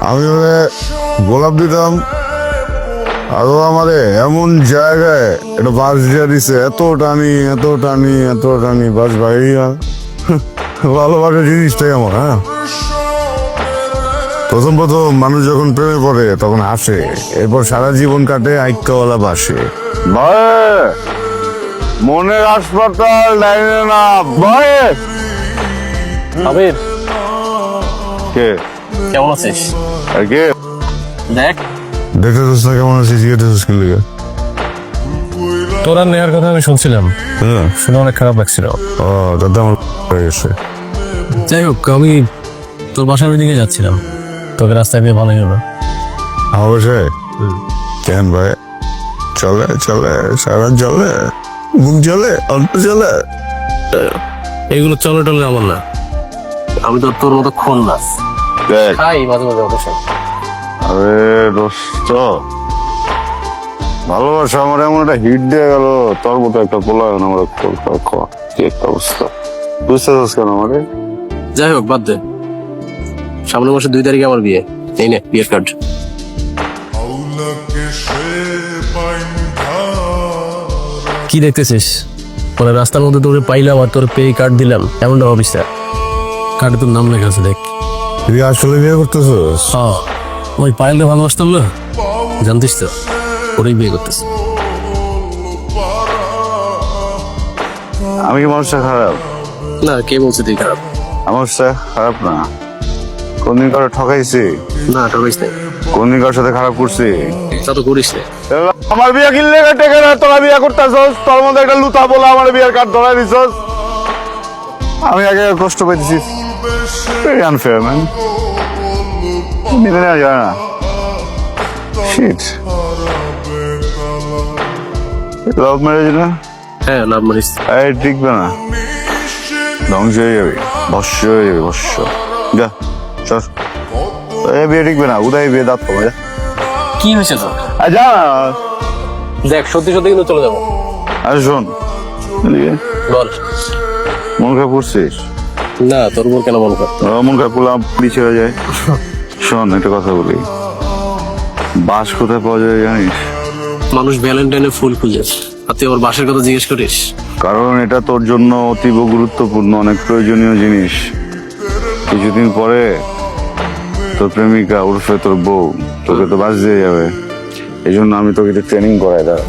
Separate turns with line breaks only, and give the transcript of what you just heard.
আমি ওরে গোলাপ দিতাম। আরও আমারে এমন জায়গায় একটা বাস দিয়ে দিছে এত টানি এত টানি এত টানি বাস ভাইয়া ভালোবাসার জিনিসটাই আমার হ্যাঁ। প্রথম প্রথম মানুষ যখন প্রেমে পড়ে তখন হাসে। এরপর সারা জীবন কাটে আইক্যওয়ালা বাসে। ভয়! মনের হাসপাতাল লাইনে না ভয়!
আবির।
কে?
কেমন আছিস?
আর কে
দেখ
দেখতেছিস না কেমন আছিস জিজ্ঞেস কি লিগে
তোরা নেওয়ার কথা আমি শুনছিলাম।
হ্যাঁ।
শুনে অনেক খারাপ লাগছিল।
ও দাদা আমার হয়ে গেছে।
যাই হোক আমি তোর বাসার দিকে যাচ্ছিলাম। তোকে রাস্তায় পেয়ে ভালোই হলো।
অবশ্যই কেন ভাই? চলে চলে সারা চলে বুক চলে অল্প চলে।
এগুলো চলে টলে আমার না। আমি তো তোর মতো খুন না। খাই মাঝে মাঝে অবশ্যই
আরে দোস্ত ভালোবাসা আমার এমন একটা হিট দিয়ে গেল তোর মতো একটা পোলা আমার খাওয়া। কি একটা অবস্থা। বুঝতে পারছিস কেন আমারে
যাই হোক বাদ দে। সামনের মাসে দুই তারিখে আমার বিয়ে। এই নে বিয়ের কার্ড কি দেখতেছিস? পরে রাস্তার মধ্যে তোরে পাইলাম আর তোর পে কার্ড দিলাম। এমনটা ভাবিস কার্ডে তোর নাম লেখা আছে দেখ।
তুই আসলে বিয়ে করতেছিস?
হ্যাঁ ওই পায়েলকে ভালোবাসতাম না? জানতিস তো? ওরেই বিয়ে করতেছে।
আমি কি মানুষটা খারাপ?
না কে বলছে তুই খারাপ?
মানুষটা খারাপ না। কোনদিন কারও ঠকাইছি?
না ঠকাইস নাই।
কোনদিন কারোর সাথে খারাপ করছি?
তা তো করিস না
আমার বিয়ে কিনলে টেকে না? তোরা বিয়ে করতেছস? তোর মধ্যে একটা লুতা বলে আমার বিয়ের কার্ড ধরাই দিছস? আমি আগে কষ্ট পেয়েছি ভেরি আনফেয়ার ম্যান মেনে নেওয়া যায় না। শিট লাভ ম্যারেজ না?
হ্যাঁ লাভ মারিস
এই টিকবে না। ধ্বংস হয়ে যাবে। ভস্য হয়ে যাবে ভস্য যা চল। এ বিয়ে টিকবে না উদয় বিয়ে দাঁত যা
কি হয়েছে
আর যা।
দেখ সত্যি সত্যি কিন্তু চলে যাব।
আর শোন।
বল।
মন খারাপ করছিস?
না তোর উপর কেন মন
ও, মন খারাপ করলাম পিছিয়ে হয়ে যায়। শোন একটা কথা বলি। বাস কোথায় পাওয়া যায় জানিস?
মানুষ ভ্যালেন্টাইনে ফুল খুঁজে। আর তুই ওর বাসের কথা জিজ্ঞেস করিস?
কারণ এটা তোর জন্য অতীব গুরুত্বপূর্ণ অনেক প্রয়োজনীয় জিনিস। কিছুদিন পরে তোর প্রেমিকা উর্ফে তোর বউ তোকে তো বাস দিয়ে যাবে। এই জন্য আমি তোকে ট্রেনিং করাই দাঁড়া।